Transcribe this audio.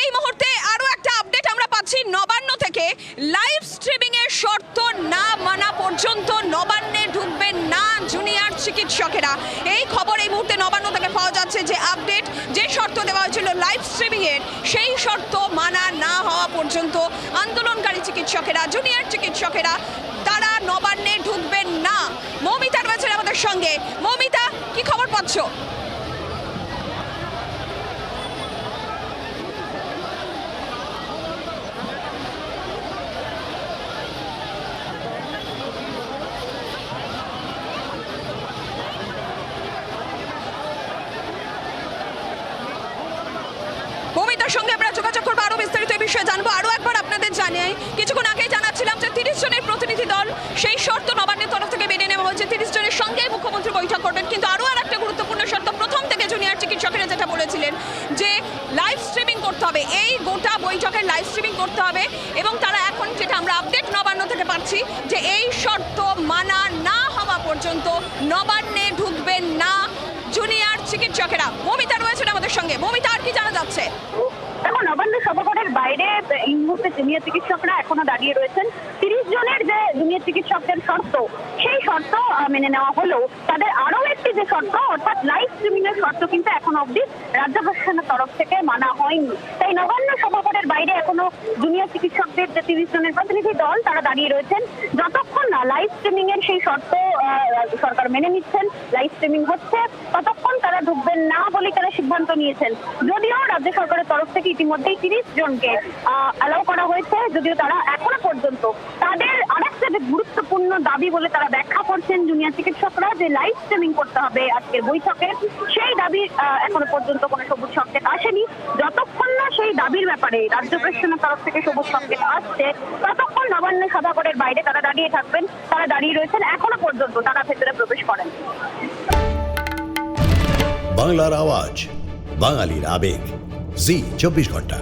এই মুহূর্তে আরও একটা আপডেট আমরা পাচ্ছি নবান্ন থেকে। লাইভ স্ট্রিমিং এর শর্ত না মানা পর্যন্ত নবান্নে ঢুকবেন না জুনিয়র চিকিৎসকেরা। এই খবর এই মুহূর্তে নবান্ন থেকে পাওয়া যাচ্ছে যে আপডেট যে শর্ত দেওয়া হয়েছিল লাইভ স্ট্রিমিং এর, সেই শর্ত মানা না হওয়া পর্যন্ত আন্দোলনকারী চিকিৎসকেরা জুনিয়র চিকিৎসকেরা, তারা নবান্নে ঢুকবেন না। মৌমিতা রয়েছেন আমাদের সঙ্গে। মৌমিতা, কি খবর পাচ্ছ? সঙ্গে আমরা যোগাযোগ করব, আরও বিস্তারিত এই বিষয়ে জানব। আরও একবার আপনাদের জানিয়ে, কিছুক্ষণ আগেই জানাচ্ছিলাম যে তিরিশ জনের প্রতিনিধি দল সেই শর্ত নবান্নের তরফ থেকে মেনে নেওয়া হয়েছে। তিরিশ জনের সঙ্গে মুখ্যমন্ত্রী বৈঠক করবেন। কিন্তু আরও আর একটা গুরুত্বপূর্ণ শর্ত, প্রথম থেকে জুনিয়র চিকিৎসকেরা যেটা বলেছিলেন যে লাইভ স্ট্রিমিং করতে হবে। এই গোটা বৈঠকের লাইভ স্ট্রিমিং করতে হবে এবং তারা এখন যেটা আমরা আপডেট নবান্ন থেকে পাচ্ছি যে এই শর্ত মানা না হওয়া পর্যন্ত নবান্নে ঢুকবেন এই মুহূর্তে জুনিয়র চিকিৎসকরা এখনও দাঁড়িয়ে রয়েছেন, তিরিশ জনের যে জুনিয়র চিকিৎসকদের শর্ত, সেই শর্ত মেনে নেওয়া হলো। তাদের আরও একটি যে শর্ত, অর্থাৎ লাইভ স্ট্রিমিং শর্ত কিন্তু এখনও অবধি রাজ্য প্রশাসনের তরফ থেকে মানা হয়নি। তাই নবান্ন সভাঘরের বাইরে এখনও জুনিয়র চিকিৎসকদের যে তিরিশ জনের প্রতিনিধি দল, তারা দাঁড়িয়ে রয়েছেন। যতক্ষণ না লাইভ স্ট্রিমিং এর সেই শর্ত সরকার মেনে নিচ্ছেন লাইভ স্ট্রিমিং হচ্ছে, ততক্ষণ তারা ঢুকবেন না বলে তারা সিদ্ধান্ত নিয়েছেন। যদিও রাজ্য সরকারের তরফ থেকে ইতিমধ্যেই তিরিশ জনকে অ্যালাউ করা হয়েছে যদিও তারা এখনও পর্যন্ত তাদের আরেকটা যে গুরুত্বপূর্ণ দাবি বলে তারা ব্যাখ্যা করছেন জুনিয়র চিকিৎসকরা যে লাইভ স্ট্রিমিং করতে হবে আজকের বৈঠকে, সেই দাবি এখনও পর্যন্ত কোনো সবুজ সংকেত আসেনি। যতক্ষণ না সেই দাবির ব্যাপারে রাজ্য প্রশাসনের তরফ থেকে সবুজ সংকেত আসছে, ততক্ষণ নবান্ন সভাঘরের বাইরে তারা দাঁড়িয়ে থাকবেন। তারা দাঁড়িয়ে রয়েছেন, এখনও পর্যন্ত তারা ভেতরে প্রবেশ করেন। বাংলার আওয়াজ, বাঙালির আবেগ। জি, চব্বিশ ঘণ্টা।